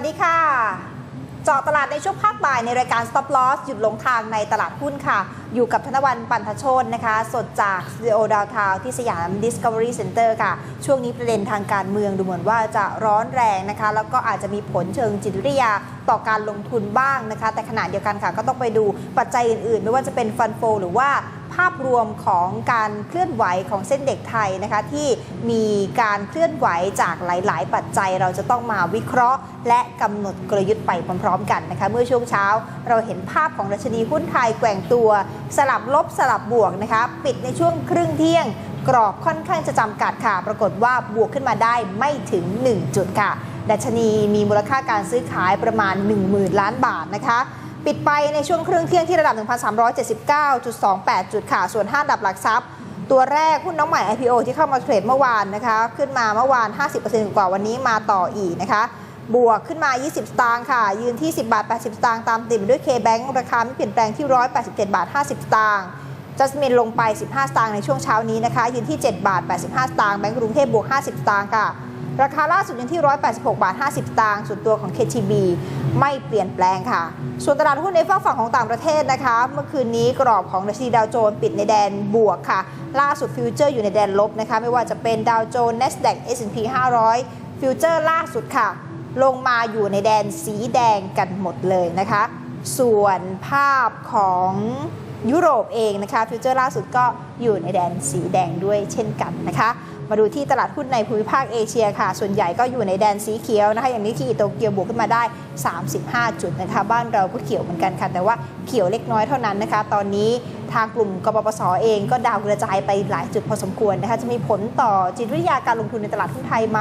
สวัสดีค่ะ เจาะตลาดในช่วงภาคบ่ายในรายการ Stop Loss หยุดหลงทางในตลาดหุ้นค่ะ อยู่กับธนวันปันทโชนนะคะ สดจากสตูดิโอดาวทาวที่สยาม Discovery Center ค่ะ ช่วงนี้ประเด็นทางการเมืองดูเหมือนว่าจะร้อนแรงนะคะ แล้วก็อาจจะมีผลเชิงจิตวิทยาต่อการลงทุนบ้างนะคะ แต่ขณะเดียวกันค่ะก็ต้องไปดูปัจจัยอื่นๆ ไม่ว่าจะเป็นฟันโฟหรือว่าภาพรวมของการเคลื่อนไหวของเส้นเด็กไทยนะคะ ที่มีการเคลื่อนไหวจากหลาย ๆ ปัจจัยเราจะต้องมาวิเคราะห์ และกำหนดกลยุทธ์ไปพร้อม ๆ กันนะคะ เมื่อช่วงเช้า เราเห็นภาพของดัชนีหุ้นไทยแกว่งตัว สลับลบสลับบวกนะคะปิดในช่วงครึ่งเที่ยง กรอบค่อนข้างจะจำกัดค่ะ ปรากฏว่าบวกขึ้นมาได้ไม่ถึง 1 จุดค่ะ ดัชนีมีมูลค่าการซื้อขายประมาณ 10,000 ล้านบาทนะคะปิดไปในช่วงครึ่งเที่ยงที่ระดับ 1,379.28 จุดค่ะ ส่วน 5 ดับหลักทรัพย์ ตัวแรกหุ้นน้องใหม่ IPO ที่เข้ามาเทรดเมื่อวานนะคะ ขึ้นมาเมื่อวาน 50%กว่าวันนี้มาต่ออีกนะคะ บวกขึ้นมา 20 สตางค์ค่ะ ยืนที่ 10 บาท 80 สตางค์ตามติดด้วย K-Bank ราคาไม่เปลี่ยนแปลงที่ 187 บาท 50 สตางค์จัสมินลงไป 15 สตางค์ในช่วงเช้านี้นะคะ ยืนที่ 7 บาท 85 สตางค์แบงก์กรุงเทพบวก 50 สตางค์ค่ะ ราคาล่าสุดอยู่ที่ 186 บาท 50 สตางค์ส่วนตัวของ KTB ไม่เปลี่ยนแปลงค่ะ ส่วนตลาดหุ้นในฝั่งฝั่งของต่างประเทศนะคะ เมื่อคืนนี้กรอบของดัชนีดาวโจนปิดในแดนบวกค่ะ ล่าสุดฟิวเจอร์อยู่ในแดนลบนะคะ ไม่ว่าจะเป็นดาวโจนส์ NASDAQ S&P 500 ฟิวเจอร์ล่าสุดค่ะ ลงมาอยู่ในแดนสีแดงกันหมดเลยนะคะ ส่วนภาพของยุโรปเองนะคะฟิวเจอร์ล่าสุดก็อยู่ในแดนสีแดงด้วยเช่นกันนะคะ มาดูที่ตลาดหุ้นในภูมิภาคเอเชียค่ะ ส่วนใหญ่ก็อยู่ในแดนสีเขียวนะคะ อย่างนี้ที่โตเกียวบวกขึ้นมาได้ 35 จุดนะคะ บ้านเราก็เขียวเหมือนกันค่ะ แต่ว่าเขียวเล็กน้อยเท่านั้นนะคะ ตอนนี้ทางกลุ่มกปปสเองก็ดาวกระจายไปหลายจุดพอสมควรนะคะ จะมีผลต่อจิตวิทยาการลงทุนในตลาดหุ้นไทยไหม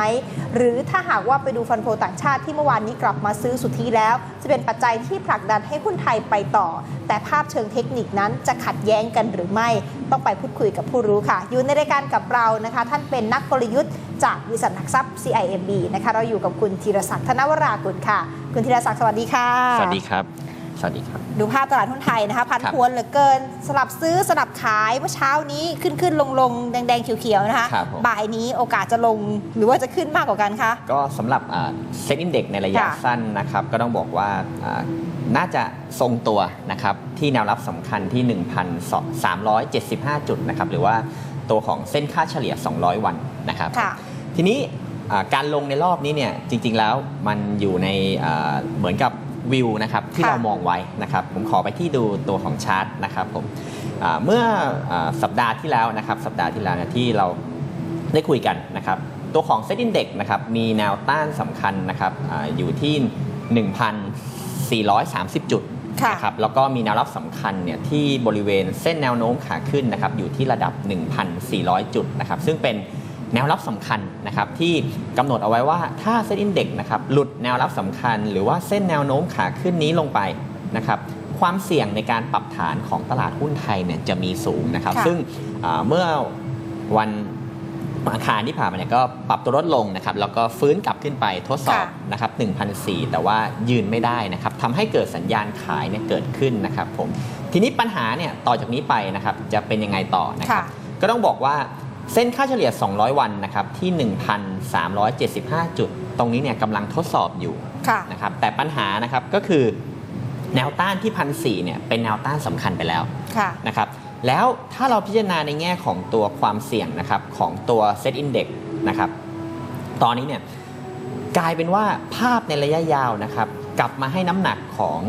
หรือถ้าหากว่าไปดูฟันโฟต่างชาติที่เมื่อวานนี้กลับมาซื้อสุทธิแล้ว จะเป็นปัจจัยที่ผลักดันให้หุ้นไทยไปต่อ แต่ภาพเชิงเทคนิคนั้นจะขัดแย้งกันหรือไม่ ต้องไปพูดคุยกับผู้รู้ค่ะ อยู่ในรายการกับเรานะคะ ท่านเป็นนักกลยุทธ์จากบริษัทหลักทรัพย์ CIMB นะคะ เราอยู่กับคุณธีรศักดิ์ธนวรากุลค่ะ คุณธีรศักดิ์สวัสดีค่ะ สวัสดีครับ สวัสดีครับ ดูภาพตลาดหุ้นไทยนะคะ พันครับพวนเหลือเกิน สลับซื้อสลับขายเมื่อเช้านี้ขึ้นขึ้นลงลงแดงแดงๆเขียวๆนะคะครับผมบ่ายนี้โอกาสจะลงหรือว่าจะขึ้นมากกว่ากันคะ ก็สำหรับเซ็ตอินเด็กในระยะค่ะสั้นนะครับ ก็ต้องบอกว่าอ่า น่าจะทรงตัวนะครับที่แนวรับสำคัญที่ 1,375 จุดนะครับหรือว่าตัวของเส้นค่าเฉลี่ย 200 วันนะครับค่ะทีนี้อ่าการลงในรอบนี้เนี่ยจริงๆแล้วมันอยู่ในอ่าเหมือนกับวิวนะครับที่ค่ะเรามองไว้นะครับผมขอไปที่ดูตัวของชาร์ตนะครับผมอ่าเมื่ออาสัปดาห์ที่แล้วนะครับสัปดาห์ที่แล้วเนยที่เราได้คุยกันนะครับตัวของเซ t ต Index นะครับมีแนวต้านสำคัญนะครับอาอยู่ที่ 1,430 จุดค่ะนะครับแล้วก็มีแนวรับสำคัญเนี่ยที่บริเวณเส้นแนวโน้มขาขึ้นนะครับอยู่ที่ระดับ 1,400 จุดนะครับซึ่งเป็นแนวรับสำคัญนะครับที่กำหนดเอาไว้ว่าถ้าเซ็นอินเด็กนะครับหลุดแนวรับสำคัญ หรือว่าเส้นแนวโน้มขาขึ้นนี้ลงไปนะครับความเสี่ยงในการปรับฐานของตลาดหุ้นไทยเนี่ยจะมีสูงนะครับค่ะซึ่งอ่าเมื่อวัน อังคารที่ผ่านมาเนี่ยก็ปรับตัวลดลงนะครับแล้วก็ฟื้นกลับขึ้นไปทดสอบค่ะนะครับ1,004แต่ว่ายืนไม่ได้นะครับทำให้เกิดสัญญาณขายเนี่ยเกิดขึ้นนะครับผมทีนี้ปัญหาเนี่ยต่อจากนี้ไปนะครับจะเป็นยังไงต่อนะครับค่ะก็ต้องบอกว่าเส้นค่าเฉลี่ย 200 วันนะครับที่ 1,375 จุด ตรงนี้เนี่ยกำลังทดสอบอยู่ค่ะนะครับแต่ปัญหานะครับก็คือแนวต้านที่พันสเนี่ยเป็นแนวต้านสำคัญไปแล้วค่ะนะครับ แล้วถ้าเราพิจารณาในแง่ของตัวความเสี่ยงนะครับของตัว Set Index นะครับตอนนี้เนี่ยกลายเป็นว่าภาพในระยะยาวนะครับ กลับมาให้น้ำหนักของ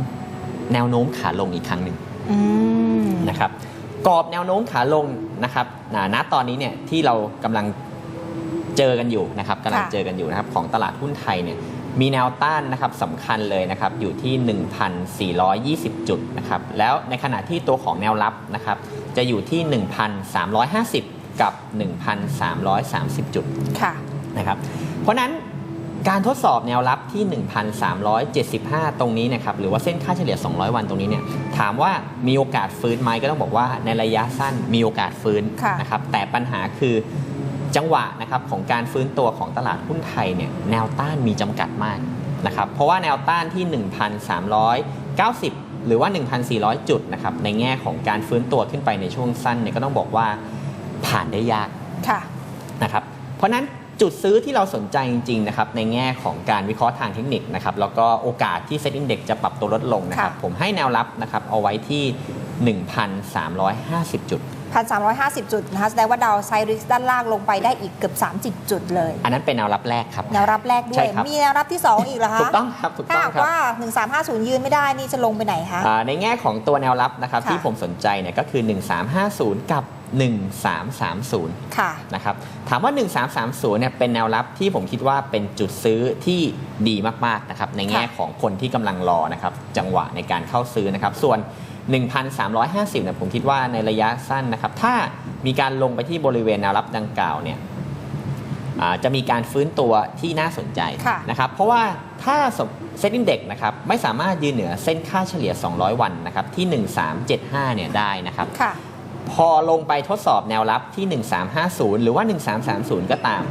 แนวโน้มขาลงอีกครั้งหนึ่งอืมนะครับกรอบแนวโน้มขาลงนะครับณณตอนนี้เนี่ยที่เรากำลังเจอกันอยู่นะครับกำลังค่ะเจอกันอยู่นะครับของตลาดหุ้นไทยเนี่ย มีแนวต้านนะครับสำคัญเลยนะครับอยู่ที่ 1,420 จุดนะครับแล้วในขณะที่ตัวของแนวรับนะครับจะอยู่ที่ 1,350 กับ 1,330 จุดค่ะนะครับเพราะฉะนั้นการทดสอบแนวรับที่ 1,375 ตรงนี้นะครับหรือว่าเส้นค่าเฉลี่ย 200 วันตรงนี้เนี่ยถามว่ามีโอกาสฟื้นไหมก็ต้องบอกว่าในระยะสั้นมีโอกาสฟื้นค่ะนะครับแต่ปัญหาคือ จังหวะนะครับของการฟื้นตัวของตลาดหุ้นไทยเนี่ยแนวต้านมีจำกัดมากนะครับเพราะว่าแนวต้านที่ 1,390 หรือว่า 1,400 จุดนะครับในแง่ของการฟื้นตัวขึ้นไปในช่วงสั้นเนี่ยก็ต้องบอกว่าผ่านได้ยากค่ะนะครับเพราะฉะนั้นจุดซื้อที่เราสนใจจริงๆนะครับในแง่ของการวิเคราะห์ทางเทคนิคนะครับแล้วก็โอกาสที่เซ็ตอินเด็กจะปรับตัวลดลงนะครับค่ะผมให้แนวรับนะครับเอาไว้ที่ 1,350 จุด 1,350 จุดนะคะแสดงว่าดาวไซริสด้านล่างลงไปได้อีกเกือบ 30 จุดเลย อันนั้นเป็นแนวรับแรกครับ แนวรับแรกด้ใช่วยครับ มีแนวรับที่ 2 อีกเหรอคะถูกต้องครับถูกถ้าต้องหากครับ ว่า 1350 ยืนไม่ได้นี่จะลงไปไหนคะ อ่าในแง่ของตัวแนวรับนะครับค่ะ ที่ผมสนใจเนี่ยก็คือ 1350 กับ 1330 ค่ะ นะครับ ถามว่า 1330 เนี่ยเป็นแนวรับที่ผมคิดว่าเป็นจุดซื้อที่ดีมากๆนะครับในแง่ของคนที่กำลังรอนะครับจังหวะในการเข้าซื้อนะครับ ส่วน 1,350เนี่ยผมคิดว่าในระยะสั้นนะครับถ้ามีการลงไปที่บริเวณแนวรับดังกล่าวเนี่ยอ่าจะมีการฟื้นตัวที่น่าสนใจค่ะนะครับเพราะว่าถ้าเซ็ตอินเด็กนะครับไม่สามารถยืนเหนือเส้นค่าเฉลี่ย 200 วันนะครับที่ 1375เนี่ยได้นะครับค่ะ พอลงไปทดสอบแนวรับที่ 1350 หรือว่า 1330 ก็ตาม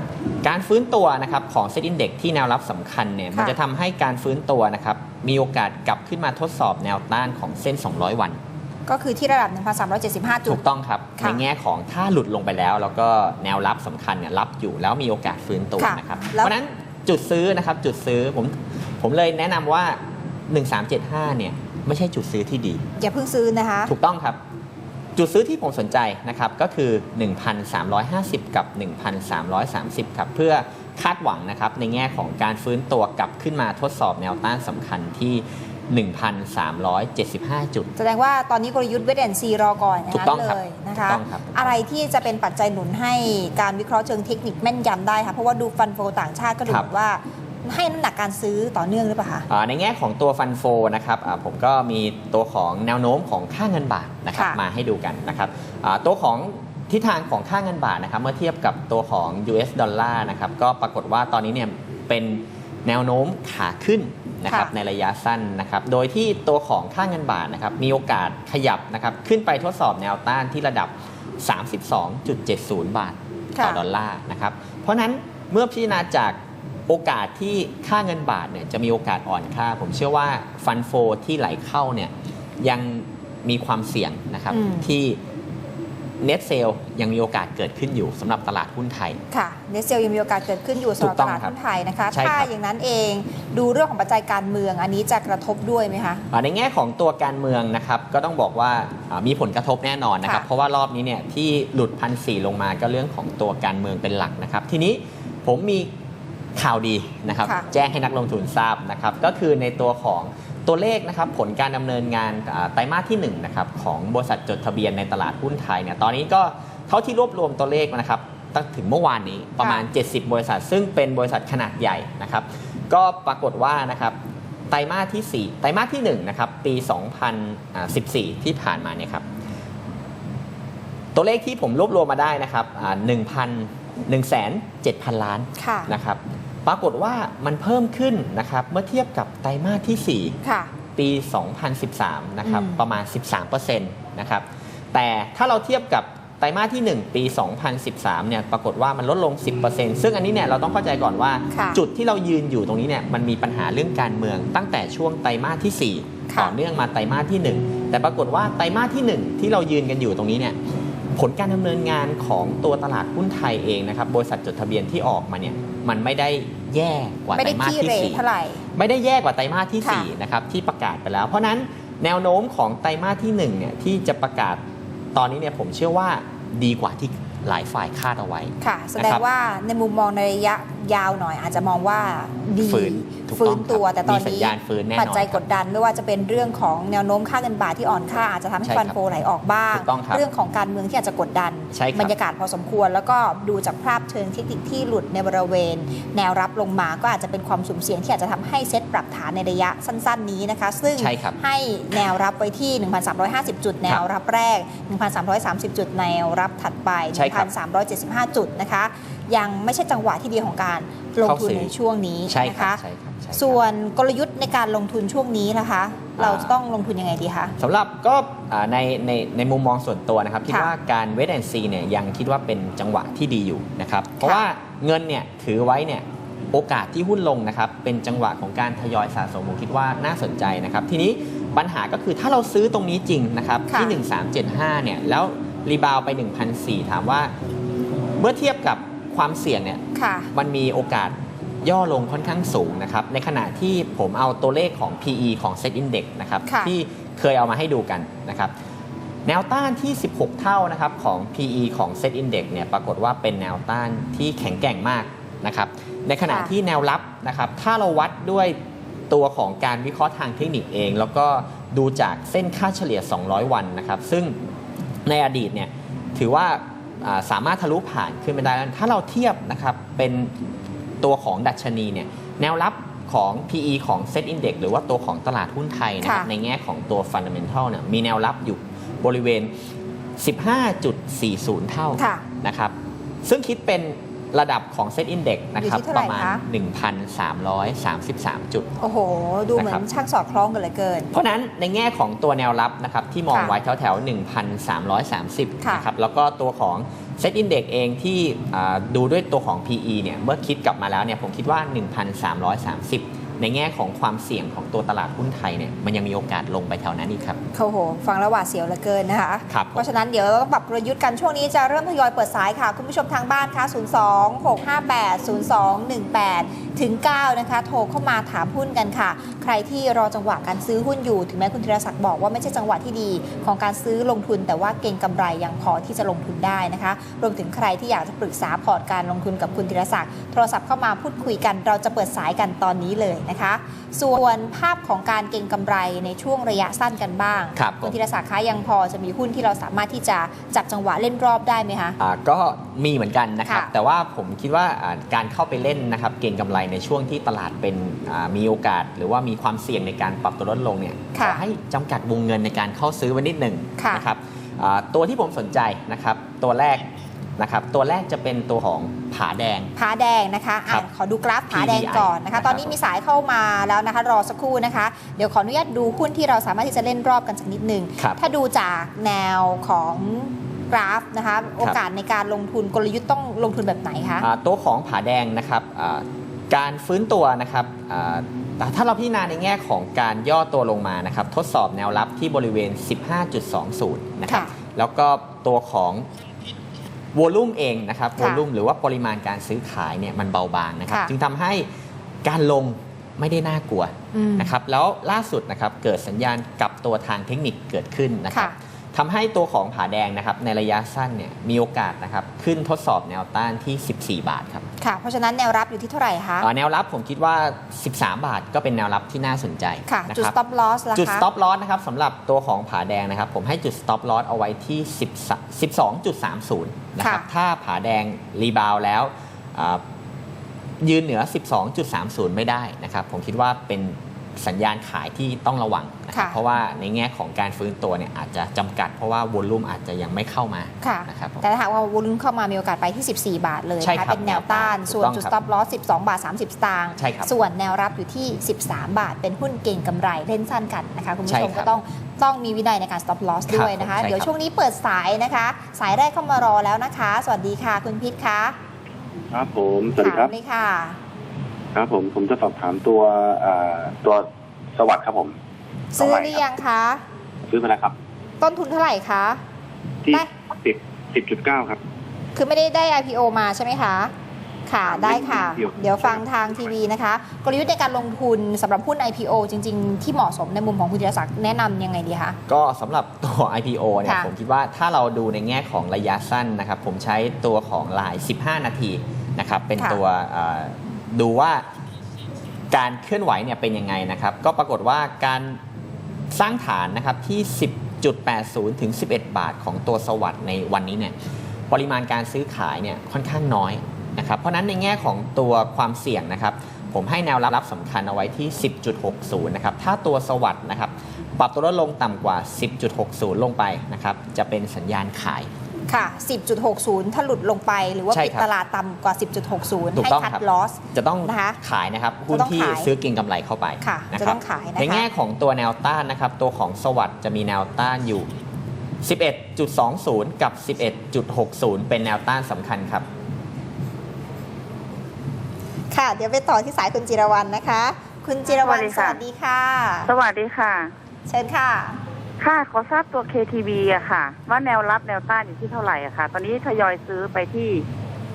การฟื้นตัวนะครับของเซ็ตอินเด็กที่แนวรับสำคัญเนี่ยมันจะทำให้การฟื้นตัวนะครับมีโอกาสกลับขึ้นมาทดสอบแนวต้านของเส้น 200 วัน ก็คือที่ระดับ 1,375 จุถูดกต้องครับค่ะในแง่ของถ้าหลุดลงไปแล้ว แล้วก็แนวรับสำคัญเนี่ยรับอยู่แล้วมีโอกาสฟื้นตัวค่ะนะครับแล้วเพราะฉะนั้นจุดซื้อนะครับจุดซื้อผมผมเลยแนะนำว่า 1375 เนี่ยไม่ใช่จุดซื้อที่ดี อย่าเพิ่งซื้อนะคะ ถูกต้องครับ จุดซื้อที่ผมสนใจนะครับก็คือ 1,350 กับ 1,330ครับเพื่อคาดหวังนะครับในแง่ของการฟื้นตัวกลับขึ้นมาทดสอบแนวต้านสำคัญที่1,375 จุด แสดงว่าตอนนี้กลยุทธ์เวทแอนซีรอก่อนอย่างถูกนั้ต้องนครับเลยนะคะถูกต้องครับอะไรที่จะเป็นปัจจัยหนุนให้การวิเคราะห์เชิงเทคนิคแม่นยำได้คะเพราะว่าดูฟันโฟต่างชาติก็ดูครับเหมือนว่า ให้น้ำหนักการซื้อต่อเนื่องหรือเปล่าคะอ่าในแง่ของตัวฟันโฟนะครับอ่าผมก็มีตัวของแนวโน้มของค่าเงินบาทนะครับค่ะมาให้ดูกันนะครับอ่าตัวของทิศทางของค่าเงินบาทนะครับเมื่อเทียบกับตัวของ US ดอลลาร์นะครับก็ปรากฏว่าตอนนี้เนี่ยเป็นแนวโน้มขาขึ้นนะครับค่ะในระยะสั้นนะครับโดยที่ตัวของค่าเงินบาทนะครับมีโอกาสขยับนะครับขึ้นไปทดสอบแนวต้านที่ระดับ 32.70 บาทต่อค่ะดอลลาร์นะครับเพราะฉะนั้นเมื่อพิจารณาจาก โอกาสที่ค่าเงินบาทเนี่ยจะมีโอกาสอ่อนค่า ผมเชื่อว่าฟันโฟที่ไหลเข้าเนี่ยยังมีความเสี่ยงนะครับอืมที่เน็ตเซลยังมีโอกาสเกิดขึ้นอยู่สำหรับตลาดหุ้นไทยค่ะเนสเซลยังมีโอกาสเกิดขึ้นอยู่สำหรับถูกต้ตองลาดครับหุ้นไทยนะคะใช่ครับถ้าอย่างนั้นเองดูเรื่องของปัจจัยการเมืองอันนี้จะกระทบด้วยไหมคะอ่าในแง่ของตัวการเมืองนะครับก็ต้องบอกว่าอ่ามีผลกระทบแน่นอนนะครับค่ะเพราะว่ารอบนี้เนี่ยที่หลุดพันสลงมาก็เรื่องของตัวการเมืองเป็นหลักนะครับ ทีนี้ผมมี ข่าวดีนะครับค่ะแจ้งให้นักลงทุนทราบนะครับ ก็คือในตัวของตัวเลขนะครับผลการดำเนินงานอ่าไตรมาสที่1นะครับของบริษัทจดทะเบียนในตลาดหุ้นไทยเนี่ยตอนนี้ก็เท่าที่รวบรวมตัวเลขนะครับตั้งถึงเมื่อวานนี้ประมาณ 70 บริษัท ซึ่งเป็นบริษัทขนาดใหญ่นะครับ ก็ปรากฏว่านะครับไตรมาสที่ 4 ไตรมาสที่1นะครับปี 2014 ที่ผ่านมาเนี่ยครับตัวเลขที่ผมรวบรวมมาได้นะครับ 1 0 0 1 7 0 0 ล้านค่ะนะครับปรากฏว่ามันเพิ่มขึ้นนะครับเมื่อเทียบกับไตรมาสที่ค่ะ4ปี 2013 นะครับอืมประมาณ 13%นะครับแต่ถ้าเราเทียบกับไตรมาสที่ 1 ปี 2013 เนี่ยปรากฏว่ามันลดลง 10%ซึ่งอันนี้เนี่ยเราต้องเข้าใจก่อนว่าค่ะจุดที่เรายืนอยู่ตรงนี้เนี่ยมันมีปัญหาเรื่องการเมือง ตั้งแต่ช่วงไตรมาสที่4ค่ะต่อเนื่องมาไตรมาสที่ 1 แต่ปรากฏว่าไตรมาสที่ 1 ที่เรายืนกันอยู่ตรงนี้เนี่ย ผลการดำเนินงานของตัวตลาดหุ้นไทยเองนะครับบริษัทจดทะเบียนที่ออกมาเนี่ยมันไม่ได้แย่กว่าไม่ไตรได้มาสขี้ที่เหร่สี่เท่าไหร่ไม่ได้แย่กว่าไตรมาสที่ค่ะ4นะครับที่ประกาศไปแล้ว เพราะฉะนั้นแนวโน้มของไตรมาสที่1เนี่ยที่จะประกาศตอนนี้เนี่ยผมเชื่อว่าดีกว่าที่หลายฝ่ายคาดเอาไว้ ค่ะ แสดนะงครับว่าในมุมมองในระยะยาวหน่อย อาจจะมองว่าดี ฟื้นถูกฟื้ต้อนงครับตัว แต่ตอนมีสัญนี้ญาณฟื้นแน่นอนปัจจัยครับกดดันไม่ว่าจะเป็นเรื่องของแนวโน้มค่าเงินบาทที่อ่อนค่าอาจจะทำให้ใช่ฟันครับโฟไหลออกบ้างถูกต้องครับเรื่องของการเมืองที่อาจจะกดดันใช่ครับบรรยากาศพอสมควร แล้วก็ดูจากภาพเชิงเทคนิคที่หลุดในบริเวณ แนวรับลงมาก็อาจจะเป็นความสุ่มเสี่ยงที่อาจจะทำให้เซ็ตปรับฐานในระยะสั้น ๆ นี้นะคะ ซึ่งใช่ครับให้แนวรับไว้ที่ 1,350 จุด แนวรับแรก 1,330 จุด แนวรับถัดไปใช่ครับ1,375 จุดนะคะ ยังไม่ใช่จังหวะที่ดีของการลงทุนเข้าซื้อในช่วงนี้ใช่นะครัคะบใช่ครับใช่ครับส่วนกลยุทธ์ในการลงทุนช่วงนี้นะคะ เราจะต้องลงทุนยังไงดีคะสำหรับก็อ่าในในในมุมมองส่วนตัวนะครับคิดค่ะว่าการเวทแอนซีเนี่ยยังคิดว่าเป็นจังหวะที่ดีอยู่นะครับ เพราะว่าเงินเนี่ยถือไว้เนี่ยโอกาสที่หุ้นลงนะครับเป็นจังหวะของการทยอยสะสมผมคิดว่าน่าสนใจนะครับ ทีนี้ปัญหาก็คือถ้าเราซื้อตรงนี้จริงนะครับที่ 1375เนี่ยแล้วรีบาวไป 1,004ถามว่า เมื่อเทียบกับ ความเสี่ยงเนี่ยค่ะมันมีโอกาสย่อลงค่อนข้างสูงนะครับ ในขณะที่ผมเอาตัวเลขของ PE ของ Set Index นะครับค่ะที่เคยเอามาให้ดูกันนะครับแนวต้านที่ 16 เท่านะครับของ PE ของ Set Index เนี่ยปรากฏว่าเป็นแนวต้านที่แข็งแกร่งมากนะครับ ในขณะค่ะที่แนวรับนะครับถ้าเราวัดด้วยตัวของการวิเคราะห์ทางเทคนิคเอง แล้วก็ดูจากเส้นค่าเฉลี่ย 200 วันนะครับ ซึ่งในอดีตเนี่ยถือว่าอ่า สามารถทะลุผ่านขึ้นไปได้แล้วถ้าเราเทียบนะครับเป็นตัวของดัชนีเนี่ยแนวรับของ PE ของ Set Index หรือว่าตัวของตลาดหุ้นไทยนะครับค่ะในแง่ของตัว Fundamental เนี่ยมีแนวรับอยู่บริเวณ 15.40 เท่าค่ะนะครับซึ่งคิดเป็น ระดับของ Set Index นะครับ อยู่ที่ปเท่าไหร่ระมาณ คะ 1,333 จุด โอ้โห ดูเหมือนะครันบช่างสอดคล้องกันเหลือเกิน เพราะฉะนั้นในแง่ของตัวแนวรับนะครับที่มองค่ะไว้แถวแถวๆ1,330ค่ะนะครับแล้วก็ตัวของ Set Index เองที่อ่าดูด้วยตัวของ PE เนี่ยเมื่อคิดกลับมาแล้วเนี่ยผมคิดว่า 1,330 ในแง่ของความเสี่ยงของตัวตลาดหุ้นไทยเนี่ยมันยังมีโอกาสลงไปแถวนั้นอีกครับโอ้โห ฟังแล้วหวาดเสียวเหลือเกินนะคะครับผมเพราะฉะนั้นเดี๋ยวเราต้องปรับกลยุทธ์กันช่วงนี้จะเริ่มทยอยเปิดสายค่ะ คุณผู้ชมทางบ้านค่ะ02 658 0218ถึง 9 นะคะ โทรเข้ามาถามหุ้นกันค่ะ ใครที่รอจังหวะการซื้อหุ้นอยู่ ถึงแม้คุณธีรศักดิ์บอกว่าไม่ใช่จังหวะที่ดีของการซื้อลงทุน แต่ว่าเก่งกำไรยังพอที่จะลงทุนได้นะคะ รวมถึงใครที่อยากจะปรึกษาพอร์ตการลงทุนกับคุณธีรศักดิ์โทรศัพท์เข้ามาพูดคุยกัน เราจะเปิดสายกันตอนนี้เลยนะคะส่วนภาพของการเก่งกำไรในช่วงระยะสั้นกันบ้างครับผมณธีรศักดิ์คะยังพอจะมีหุ้นที่เราสามารถที่จะจับจังหวะเล่นรอบได้ไหมคะอ่าก็มีเหมือนกันนะครับค่ะแต่ว่าผมคิดว่าอ่าการเข้าไปเล่นนะครับเก่งกำไรในช่วงที่ตลาดเป็นอ่ามีโอกาส หรือว่ามีความเสี่ยงในการปรับตัวลดลงเนี่ยขค่ะอให้จำกัดวงเงินในการเข้าซื้อไว้นิดหนึ่งค่ะนะครับอ่าตัวที่ผมสนใจนะครับตัวแรก นะครับตัวแรกจะเป็นตัวของผาแดง ผาแดงนะคะอะครับขอดูกราฟผาแดง PDI ก่อนนะครัคะบตอนนี้มีสายเข้ามาแล้วนะคะ รอสักครู่นะคะ เดี๋ยวขออนุญาตดูหุ้นที่เราสามารถที่จะเล่นรอบกันสักนิดหนึ่งครับถ้าดูจากแนวของกราฟนะคะ โอกาสในการลงทุนกลยุทธ์ต้องลงทุนแบบไหนคะอ่าตัวของผาแดงนะครับอ่าการฟื้นตัวนะครับอ่าแต่ถ้าเราพิจารณาในแง่ของการย่อตัวลงมานะครับ ทดสอบแนวรับที่บริเวณ 15.20 นะครับค่ะแล้วก็ตัวของ วอลุ่มเองนะครับค่ะวอลุ่มหรือว่าปริมาณการซื้อขายเนี่ยมันเบาบางนะครับค่ะจึงทำให้การลงไม่ได้น่ากลัวอืมนะครับแล้วล่าสุดนะครับเกิดสัญญาณกลับตัวทางเทคนิคเกิดขึ้นนะครับค่ะ ทำให้ตัวของผาแดงนะครับในระยะสั้นเนี่ยมีโอกาสนะครับขึ้นทดสอบแนวต้านที่ 14 บาทครับค่ะ เพราะฉะนั้นแนวรับอยู่ที่เท่าไหร่คะอ่าแนวรับผมคิดว่า 13 บาทก็เป็นแนวรับที่น่าสนใจค่ะนะจุดครับ stop loss ล่ะจุดคะ stop loss นะครับสำหรับตัวของผาแดงนะครับผมให้จุด stop loss เอาไว้ที่10 12.30 นะครับค่ะถ้าผาแดงรีบาวแล้วอ่ายืนเหนือ 12.30 ไม่ได้นะครับผมคิดว่าเป็น สัญญาณขายที่ต้องระวังนะครับค่ะเพราะว่าในแง่ของการฟื้นตัวเนี่ยอาจจะจำกัด เพราะว่าวอลุ่มอาจจะยังไม่เข้ามาค่ะนะครับผมแต่ถ้าหากว่าวอลุ่มเข้ามามีโอกาสไปที่ 14 บาทเลยใช่นะคะครับเป็นแนวต้านถูกส่วนต้องจุดครับ stop loss 12 บาท 30 สตางค์ใช่ครับส่วนแนวรับอยู่ที่ 13 บาท เป็นหุ้นเก่งกำไรเล่นสั้นกันนะคะคุณผู้ใช่ชมครัก็บต้องต้องมีวินัยในการ stop loss ครับด้วยนะคะผมใช่เดี๋ยวครับช่วงนี้เปิดสายนะคะ สายแรกเข้ามารอแล้วนะคะ สวัสดีค่ะคุณพิษคะครับผมสวัสดีครับถามเลยค่ะ ครับผมผมจะสอบถามตัวเอ่อตัวสวัสด์ครับผม ซื้อหรือยังคะซื้อมาแล้วครับ ต้นทุนเท่าไหร่คะที่ได้สิบสิบจุดเก้าครับ คือไม่ได้ได้ IPO มาใช่ไหมคะค่ะได้ค่ะไม่ได้ IPO เดี๋ยวฟังทางทีวีนะคะ กลยุทธ์ในการลงทุนสำหรับหุ้น IPO จริง ๆ ที่เหมาะสมในมุมของคุณธีรศักดิ์แนะนำยังไงดีคะก็สำหรับตัว IPO เนี่ยค่ะผมคิดว่าถ้าเราดูในแง่ของระยะสั้นนะครับ ผมใช้ตัวของลาย 15 นาทีนะครับเป็นค่ะตัวเอ่อ ดูว่าการเคลื่อนไหวเนี่ยเป็นยังไงนะครับ ก็ปรากฏว่าการสร้างฐานนะครับที่ 10.80 ถึง 11 บาทของตัวสวัสด์ในวันนี้เนี่ยปริมาณการซื้อขายเนี่ยค่อนข้างน้อยนะครับ เพราะนั้นในแง่ของตัวความเสี่ยงนะครับ ผมให้แนวรับสำคัญเอาไว้ที่ 10.60 นะครับ ถ้าตัวสวัสด์นะครับ ปรับตัวลดลงต่ำกว่า 10.60 ลงไปนะครับ จะเป็นสัญญาณขาย ค่ะ 10.60 ถ้าหลุดลงไป หรือว่าใช่ปิดครับ ตลาดต่ำกว่า 10.60 ถูกให้ต้องคัดครับลอส จะต้องนะคะขายนะครับหุ้นจะต้องที่ขายซื้อเกินกำไรเข้าไปค่ะนะจะครัต้บองขายนะคะ ในแง่ของตัวแนวต้านนะครับ ตัวของสวัสด์จะมีแนวต้านอยู่ 11.20 กับ 11.60 เป็นแนวต้านสำคัญครับ ค่ะ เดี๋ยวไปต่อที่สายคุณจิรวรรณนะคะ คุณจิรวรรณสสวัวัสสดีดีค่ะค่ะ สวัสดีค่ะ เชิญค่ะ ค่ะ ขอทราบตัว KTV อะค่ะ ว่าแนวรับแนวต้านอยู่ที่เท่าไหร่อะค่ะ ตอนนี้ทยอยซื้อไปที่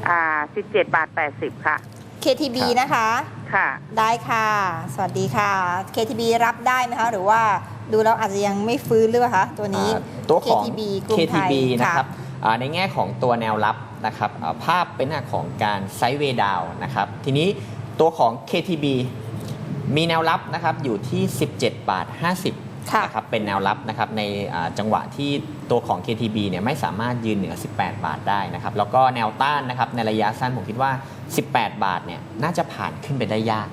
อ่าสิบเจ็ดบาทแปดสิบค่ะ KTB ครับนะคะ ค่ะ ได้ค่ะ สวัสดีค่ะ KTB รับได้ไหมคะ หรือว่าดูแล้วอาจจะยังไม่ฟื้นหรือเปล่าคะตัวนี้อ่าตัวของ KTB กรุงไทย KTB ค่ะนะครับอ่าในแง่ของตัวแนวรับนะครับอ่าภาพเป็นหน้าของการไซด์เวย์ดาวนะครับ ทีนี้ตัวของ KTB มีแนวรับนะครับอยู่ที่ 17 บาท 50ค่ะ นะครับเป็นแนวรับนะครับในอ่าจังหวะที่ตัวของ KTB เนี่ยไม่สามารถยืนเหนือ 18 บาทได้นะครับแล้วก็แนวต้านนะครับในระยะสั้นผมคิดว่า 18 บาทเนี่ยน่าจะผ่านขึ้นไปได้ยาก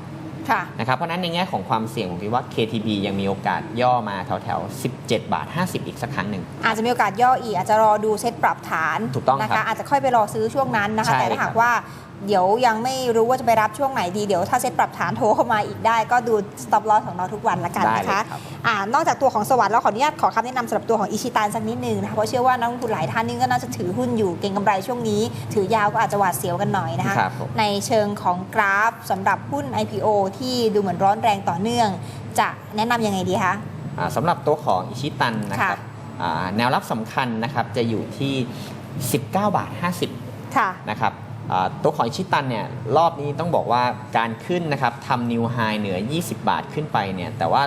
ค่ะนะครับเพราะฉะนั้นในแง่ของความเสี่ยงผมคิดว่า KTB ยังมีโอกาสย่อมาแถวแถวๆ17 บาท 50 อีกสักครั้งหนึ่งอาจจะมีโอกาสย่ออีกอาจจะรอดูเซตปรับฐานถูกต้องนะครัคะบอาจจะค่อยไปรอซื้อช่วงนั้นนะคะใช่แต่ถ้าครัหาบกว่า เดี๋ยวยังไม่รู้ว่าจะไปรับช่วงไหนดี เดี๋ยวถ้าเซตปรับฐานโทรเข้ามาอีกได้ ก็ดู stop loss ของเราทุกวันละกันได้นะเลยคะครับอ่านอกจากตัวของสวัสด์แล้วขออนุญาตขอคำแนะนำสำหรับตัวของอิชิตันสักนิดนึงนะคะเพราะเชื่อว่านักลงทุนหลายท่านนี่ก็น่าจะถือหุ้นอยู่เก็งกำไรช่วงนี้ ถือยาวก็อาจจะหวาดเสียวกันหน่อยนะคะครับผมในเชิงของกราฟสำหรับหุ้น IPO ที่ดูเหมือนร้อนแรงต่อเนื่อง จะแนะนำยังไงดีคะอ่าสำหรับตัวของอิชิตันนะครับค่ะอ่าแนวรับสำคัญนะครับจะอยู่ที่ 19 บาท 50 ค่ะนะครับอ่า ตัวของอิชิตันเนี่ยรอบนี้ต้องบอกว่าการขึ้นนะครับทำนิวไฮเหนือ 20 บาทขึ้นไปเนี่ยแต่ว่า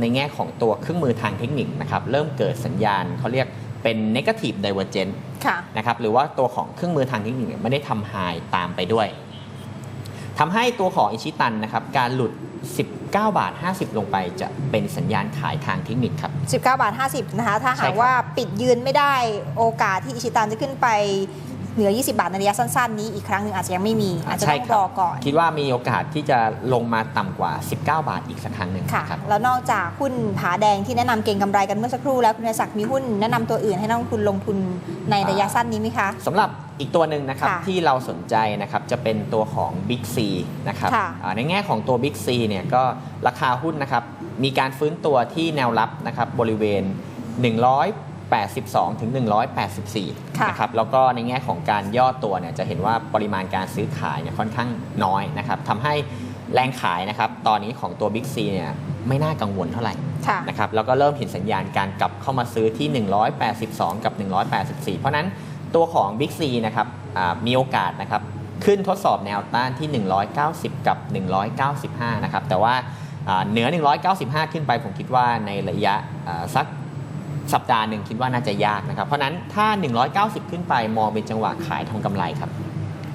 ในแง่ของตัวเครื่องมือทางเทคนิคนะครับเริ่มเกิดสัญญาณเขาเรียกเป็น negative divergence ค่ะนะครับหรือว่าตัวของเครื่องมือทางเทคนิคเนี่ยไม่ได้ทำไฮตามไปด้วยทำให้ตัวของอิชิตันนะครับการหลุด 19 บาท 50 ลงไปจะเป็นสัญญาณขายทางเทคนิคครับ 19 บาท 50 นะคะ ถ้าใช่หากครับว่าปิดยืนไม่ได้โอกาสที่อิชิตันจะขึ้นไป เหนือ 20 บาทในระยะสั้นๆ นี้อีกครั้งหนึ่งอาจจะยังไม่มี อาจจะใช่ต้องครรัอบก่อน คิดว่ามีโอกาสที่จะลงมาต่ำกว่า 19 บาทอีกสักครั้งหนึ่งค่ะครับแล้วนอกจากหุ้นผาแดงที่แนะนำเก่งกำไรกันเมื่อสักครู่แล้วคุณนายศักดิ์มีหุ้นแนะนำตัวอื่นให้นักลงทุนลงทุนในระยะสั้นนี้ไหมคะสำหรับอีกตัวหนึ่งนะครับค่ะที่เราสนใจนะครับจะเป็นตัวของ Big C นะครับค่ะอ่าในแง่ของตัว Big C เนี่ยก็ราคาหุ้นนะครับมีการฟื้นตัวที่แนวรับนะครับบริเวณ 182 ถึง 184ค่ะนะครับ แล้วก็ในแง่ของการย่อตัวเนี่ยจะเห็นว่าปริมาณการซื้อขายเนี่ยค่อนข้างน้อยนะครับทำให้แรงขายนะครับตอนนี้ของตัว Big C เนี่ยไม่น่ากังวลเท่าไหร่ค่ะนะครับแล้วก็เริ่มเห็นสัญญาณการกลับเข้ามาซื้อที่ 182 กับ 184 เพราะฉะนั้นตัวของ Big C นะครับอ่ามีโอกาสนะครับขึ้นทดสอบแนวต้านที่ 190 กับ 195 นะครับแต่ว่าอ่าเหนือ 195 ขึ้นไปผมคิดว่าในระยะอ่าสัก สัปดาห์หนึ่งคิดว่าน่าจะยากนะครับ เพราะฉะนั้นถ้า 190 ขึ้นไปมองเป็นจังหวะขายทองกำไรครับ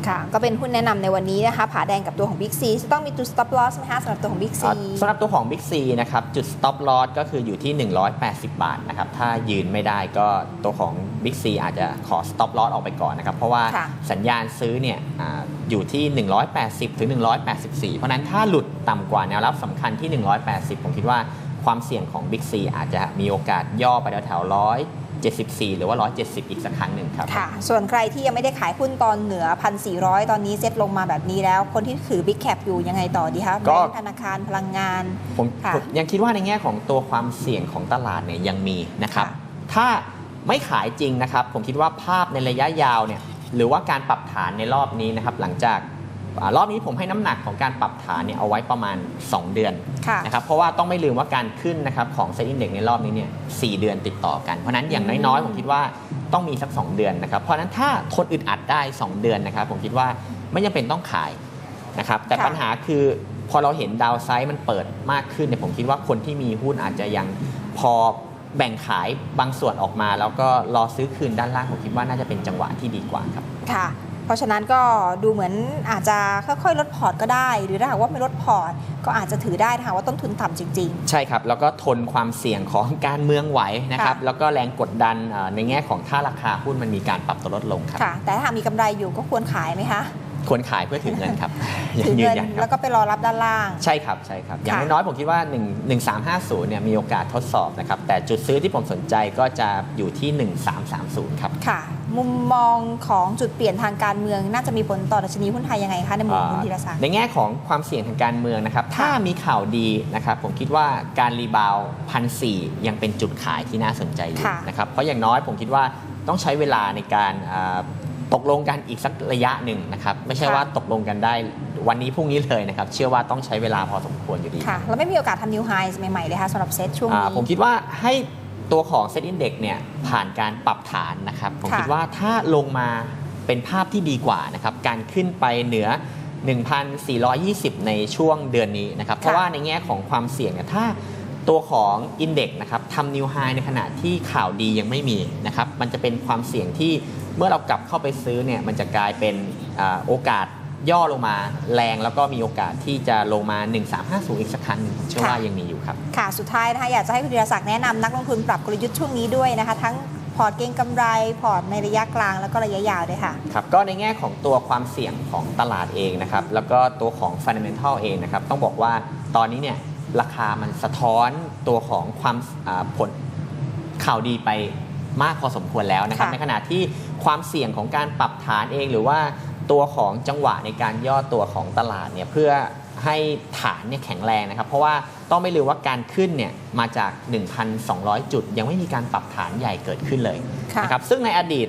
ค่ะก็เป็นหุ้นแนะนำในวันนี้นะคะผาแดงกับตัวของ Big C จะต้องมีจุด stop loss ไหมคะสำหรับตัวของ Big C อ่าสำหรับตัวของ Big C นะครับจุด stop loss ก็คืออยู่ที่ 180 บาทนะครับถ้ายืนไม่ได้ก็ตัวของ Big C อาจจะขอ stop loss ออกไปก่อนนะครับเพราะว่าค่ะสัญญาณซื้อเนี่ยอาอยู่ที่ 180 ถึง 184 เพราะฉะนั้นถ้าหลุดต่ำกว่าแนวรับสำคัญที่ 180 ผมคิดว่า ความเสี่ยงของ Big C อาจจะมีโอกาสย่อไปแถวๆ174 หรือว่า 170 อีกสักครั้งหนึ่งครับค่ะ ส่วนใครที่ยังไม่ได้ขายหุ้นตอนเหนือ 1,400 ตอนนี้เซ็ตลงมาแบบนี้แล้ว คนที่ถือ Big Cap อยู่ยังไงต่อดีคะก็แบงก์ธนาคารพลังงานผมค่ะผมยังคิดว่าในแง่ของตัวความเสี่ยงของตลาดเนี่ยยังมีนะครับค่ะถ้าไม่ขายจริงนะครับ ผมคิดว่าภาพในระยะยาวเนี่ยหรือว่าการปรับฐานในรอบนี้นะครับหลังจากอ่า รอบนี้ผมให้น้ำหนักของการปรับฐานเนี่ยเอาไว้ประมาณ 2 เดือนค่ะนะครับเพราะว่าต้องไม่ลืมว่าการขึ้นนะครับของเซ็นอินเด็กในรอบนี้เนี่ยสเดือนติดต่อกัน เพราะฉะนั้นอย่างน้อยๆ ผมคิดว่าต้องมีสัก 2 เดือนนะครับเพราะฉะนั้นถ้าทนอึดอัดได้ 2 เดือนนะครับผมคิดว่าไม่จำเป็นต้องขายนะครับแต่ค่ะปัญหาคือพอเราเห็นดาวไซด์มันเปิดมากขึ้นเนี่ยผมคิดว่าคนที่มีหุ้นอาจจะยังพอแบ่งขายบางส่วนออกมา แล้วก็รอซื้อคืนด้านล่างผมคิดว่าน่าจะเป็นจังหวะที่ดีกว่าครับค่ะ เพราะฉะนั้นก็ดูเหมือนอาจจะค่อยๆลดพอร์ตก็ได้ หรือถ้าหากว่าไม่ลดพอร์ต ก็อาจจะถือได้ถ้าหากว่าต้นทุนต่ำจริงใช่ครับ แล้วก็ทนความเสี่ยงของการเมืองไหวนะครับค่ะแล้วก็แรงกดดันเอ่อในแง่ของถ้าราคาหุ้นมันมีการปรับตัวลดลงครับๆค่ะแต่ถ้าหากมีกำไรอยู่ก็ควรขายไหมคะควรขายเพื่อถือเงินครับยังถือยืเงินนยันคแล้รับวก็ไปรอรับด้านล่าง ใช่ครับใช่ครับ อย่างค่ะน้อยๆผมคิดว่า 1 1350เนี่ยมีโอกาสทดสอบนะครับ แต่จุดซื้อที่ผมสนใจก็จะอยู่ที่ 1330 ครับ ค่ะ มุมมองของจุดเปลี่ยนทางการเมือง น่าจะมีผลต่อดัชนีหุ้นไทยยังไงคะในมุมคุณธีรศักดิ์ในแง่ของความเสี่ยงทางการเมืองนะครับค่ะถ้ามีข่าวดีนะครับผมคิดว่าการรีบาวพันสยังเป็นจุดขายที่น่าสนใจอยู่นะครับเพราะอย่างน้อยผมคิดว่าต้องใช้เวลาในการอ่าตกลงกันอีกสักระยะหนึ่งนะครับไม่ใช่ว่าตกลงกันได้วันนี้พรุ่งนี้เลยนะครับ เชื่อว่าต้องใช้เวลาพอสมควรอยู่ดีค่ะแล้วไม่มีโอกาสทำนิวไฮส์ใหม่ๆเลยคะสำหรับเซ็ตช่วงอ่านี้ผมคิดว่าให้ ตัวของเซ็ตอินเด็กเนี่ยผ่านการปรับฐานนะครับ ผมค่ะคิดว่าถ้าลงมาเป็นภาพที่ดีกว่านะครับการขึ้นไปเหนือ 1,420 ในช่วงเดือนนี้นะครับ เพราะว่าในแง่ของความเสี่ยงเนี่ยถ้าตัวของอินเด็กนะครับทำนิวไฮในขณะที่ข่าวดียังไม่มีนะครับ มันจะเป็นความเสี่ยงที่เมื่อเรากลับเข้าไปซื้อเนี่ยมันจะกลายเป็นอาโอกาส ย่อลงมาแรงแล้วก็มีโอกาสที่จะลงมา 1350 อีกสักครั้งหนึ่งผมเชื่อว่าค่ะยังมีอยู่ครับ ค่ะ สุดท้ายนะคะอยากจะให้คุณธีรศักดิ์แนะนำนักลงทุนปรับกลยุทธ์ช่วงนี้ด้วยนะคะ ทั้งพอร์ตเก็งกำไรพอร์ตในระยะกลางแล้วก็ระยะยาวด้วยค่ะครับก็ในแง่ของตัวความเสี่ยงของตลาดเองนะครับแล้วก็ตัวของ Fundamental เองนะครับต้องบอกว่าตอนนี้เนี่ยราคามันสะท้อนตัวของความอ่าผลข่าวดีไปมากพอสมควรแล้วนะครับค่ะในขณะที่ความเสี่ยงของการปรับฐานเองหรือว่า ตัวของจังหวะในการย่อตัวของตลาดเนี่ยเพื่อให้ฐานเนี่ยแข็งแรงนะครับ เพราะว่าต้องไม่ลืมว่าการขึ้นเนี่ยมาจาก 1,200 จุด ยังไม่มีการปรับฐานใหญ่เกิดขึ้นเลยค่ะนะครับซึ่งในอดีต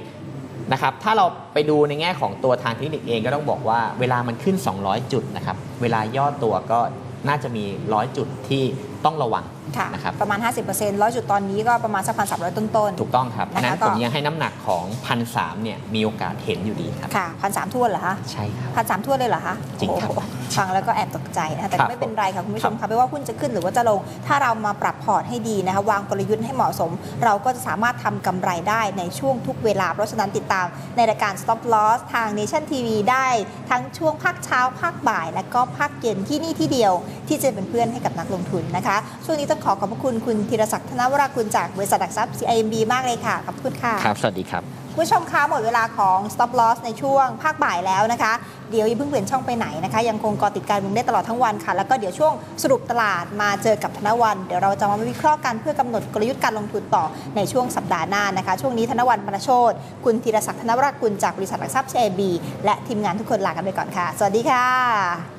นะครับถ้าเราไปดูในแง่ของตัวทางเทคนิคเองก็ต้องบอกว่าเวลามันขึ้น 200 จุดนะครับเวลาย่อตัวก็น่าจะมี 100 จุดที่ ต้องระวังค่ะนะครับประมาณ 50%ร้อยจุดตอนนี้ก็ประมาณสักพันสามร้อยต้นถูกต้องครับนะคะอันนั้นก็ผมยังให้น้ำหนักของพันสเนี่ยมีโอกาสเห็นอยู่ดีครับๆค่ะพันสามทวนเหรอคะใช่ครับพันสามทั่วเลยเหรอคะจริงครับโอ้โหฟังแล้วก็แอบตกใจนะคะแต่ครัก็บไม่เป็นไรค่ะคุณผู้ชมครัค่ะบไม่ว่าหุ้นจะขึ้นหรือว่าจะลง ถ้าเรามาปรับพอร์ตให้ดีนะคะวางกลยุทธ์ให้เหมาะสม เราก็จะสามารถทำกำไรได้ในช่วงทุกเวลา เพราะฉะนั้นติดตามในรายการ Stop Loss ทาง Nation TV ได้ทั้งช่วงภาคเช้าภาคบ่าย และก็ภาคเย็นที่นี่ที่เดียว ที่จะเป็นเพื่อนให้กับนักลงทุนนะคะช่วงนี้ต้องขอขอบพระคุณคุณธีรศักดิ์ธนวรากุลจากบริษัทหลักทรัพย์ CIMB มากเลยค่ะ ขอบคุณค่ะ ครับ สวัสดีครับคุณผู้ชมคะหมดเวลาของ stop loss ในช่วงภาคบ่ายแล้วนะคะ เดี๋ยวอย่าเพิ่งเปลี่ยนช่องไปไหนนะคะ ยังคงเกาะติดการเมืองได้ตลอดทั้งวันค่ะ แล้วก็เดี๋ยวช่วงสรุปตลาดมาเจอกับธนวันเดี๋ยวเราจะมาวิเคราะห์กันเพื่อกำหนดกลยุทธ์การลงทุนต่อในช่วงสัปดาห์หน้านะคะ ช่วงนี้ธนวันปนโชตคุณธีรศักดิ์ธนวรากุลจากบริษัทหลักทรัพย์ CIB และทีมงานทุกคนลากันไปก่อนค่ะ สวัสดีค่ะ